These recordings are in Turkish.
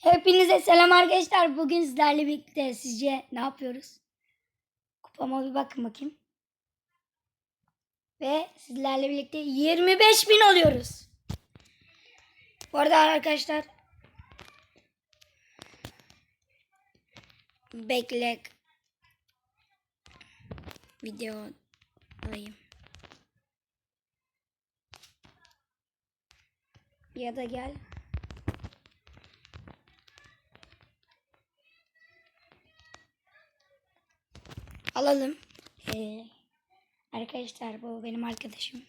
Hepinize selam arkadaşlar. Bugün sizlerle birlikte sizce ne yapıyoruz? Kupama bir bakın bakayım. Ve sizlerle birlikte 25 bin oluyoruz. Bu arada arkadaşlar bekle video alayım. Ya da gel. Alalım. Ee, arkadaşlar bu benim arkadaşım.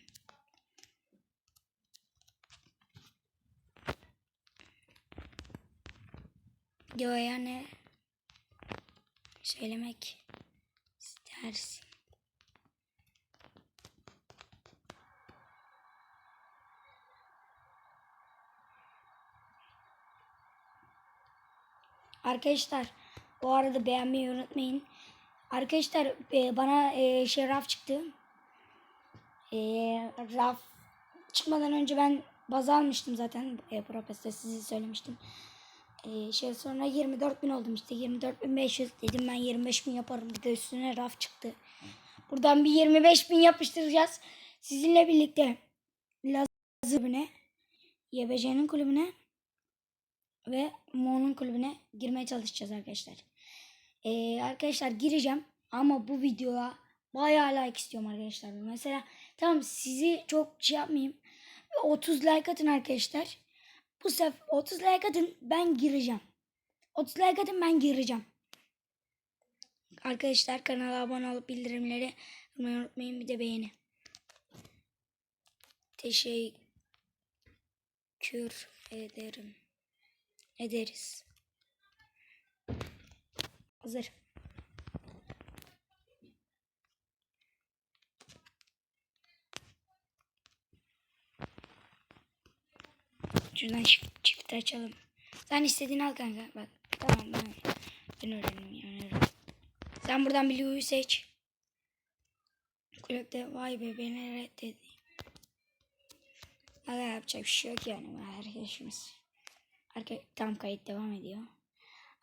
Videoya ne söylemek istersin? Arkadaşlar bu arada beğenmeyi unutmayın. Arkadaşlar e, bana e, şey raf çıktı. E, raf çıkmadan önce ben baz almıştım zaten. E, Propes'te size söylemiştim. E, şey sonra 24 bin oldum işte 24 bin 500 dedim ben 25 bin yaparım bir de üstüne raf çıktı. Buradan bir 25 bin yapıştıracağız. Sizinle birlikte Lazı kulübüne, YBC'nin kulübüne ve Mo'nun kulübüne girmeye çalışacağız arkadaşlar. Ee, arkadaşlar gireceğim ama bu videoya bayağı like istiyorum arkadaşlar. Mesela tamam sizi çok şey yapmayayım. 30 like atın arkadaşlar. Bu sefer 30 like atın ben gireceğim. 30 like atın ben gireceğim. Arkadaşlar kanala abone olup bildirimleri unutmayın bir de beğeni. Teşekkür ederim. Ederiz. Hazır. Şuradan çift, çift açalım. Sen istediğini al kanka. Bak. Tamam ben, ben öğrendim ya. öğrendim. Sen buradan Blue'yu seç. Kulüpte vay be beni reddedi. Aga yapacak bir şey yok yani. Arkadaşımız. Arka, tam kayıt devam ediyor.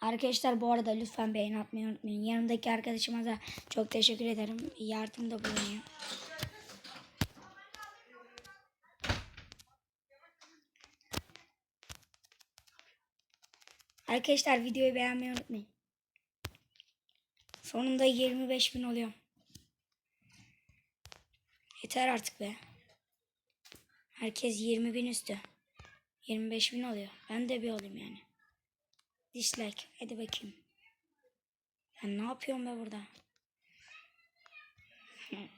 Arkadaşlar bu arada lütfen beğeni atmayı unutmayın. Yanımdaki arkadaşıma da çok teşekkür ederim. Yardımda bulunuyor. Arkadaşlar videoyu beğenmeyi unutmayın. Sonunda 25 bin oluyor. Yeter artık be. Herkes 20 bin üstü. 25 bin oluyor. Ben de bir olayım yani. Dislike. Hadi bakayım. Ben ne yapıyorum be burada?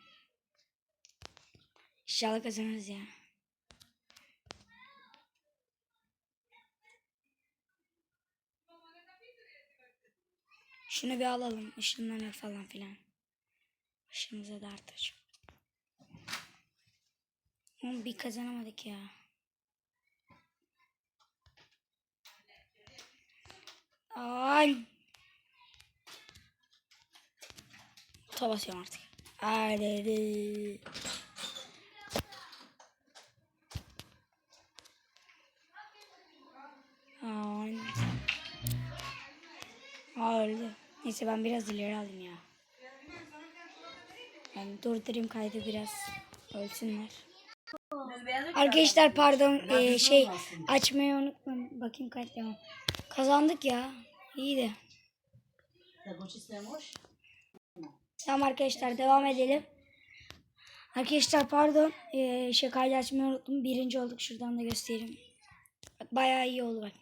İnşallah kazanırız ya. Şunu bir alalım. Işınlanır falan filan. Dert aç. Oğlum bir kazanamadık ya. Ay. Tuta basıyorum artık. Ay. Aa, öldü. Neyse ben biraz ileri alayım ya. Yani durdurayım kaydı biraz. Ölsünler. Arkadaşlar pardon ee, şey açmayı unutmayın. Bakayım kaç devam. Kazandık ya. İyiydi. Tamam arkadaşlar devam edelim. Arkadaşlar pardon. Ee, şey kaydı açmayı unuttum. Birinci olduk. Şuradan da göstereyim. Bak bayağı iyi oldu bak.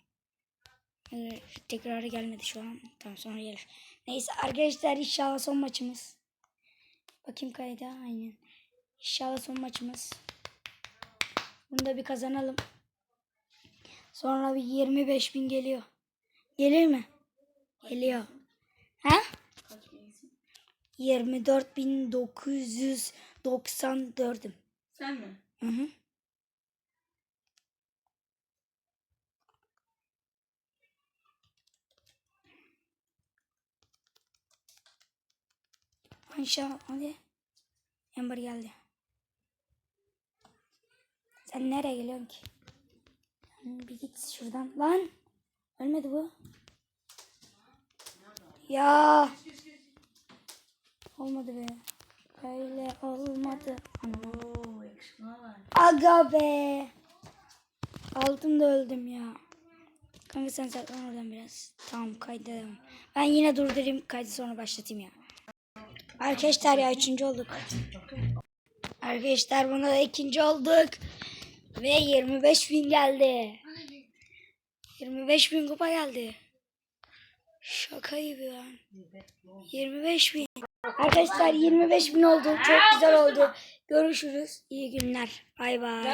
Ee, tekrarı gelmedi şu an. Tamam sonra gelir. Neyse arkadaşlar inşallah son maçımız. Bakayım kayda aynen. İnşallah son maçımız. Bunu da bir kazanalım. Sonra bir 25 bin geliyor. Gelir mi? Geliyor. Ha? 24.994'üm. Sen mi? Hı hı. Aşağı hadi. Ember geldi. Sen nereye geliyorsun ki? Bir git şuradan. Lan. Gelmedi bu. Ya. Olmadı be. Böyle olmadı. Aga be. Aldım da öldüm ya. Kanka sen saklan oradan biraz. Tamam kayda. Ben yine durdurayım kaydı sonra başlatayım ya. Arkadaşlar ya üçüncü olduk. Arkadaşlar buna da ikinci olduk. Ve 25 bin geldi. 25 bin kupa geldi. Şaka gibi lan. 25 bin. Arkadaşlar 25 bin oldu. Çok güzel oldu. Görüşürüz. İyi günler. Bay bay.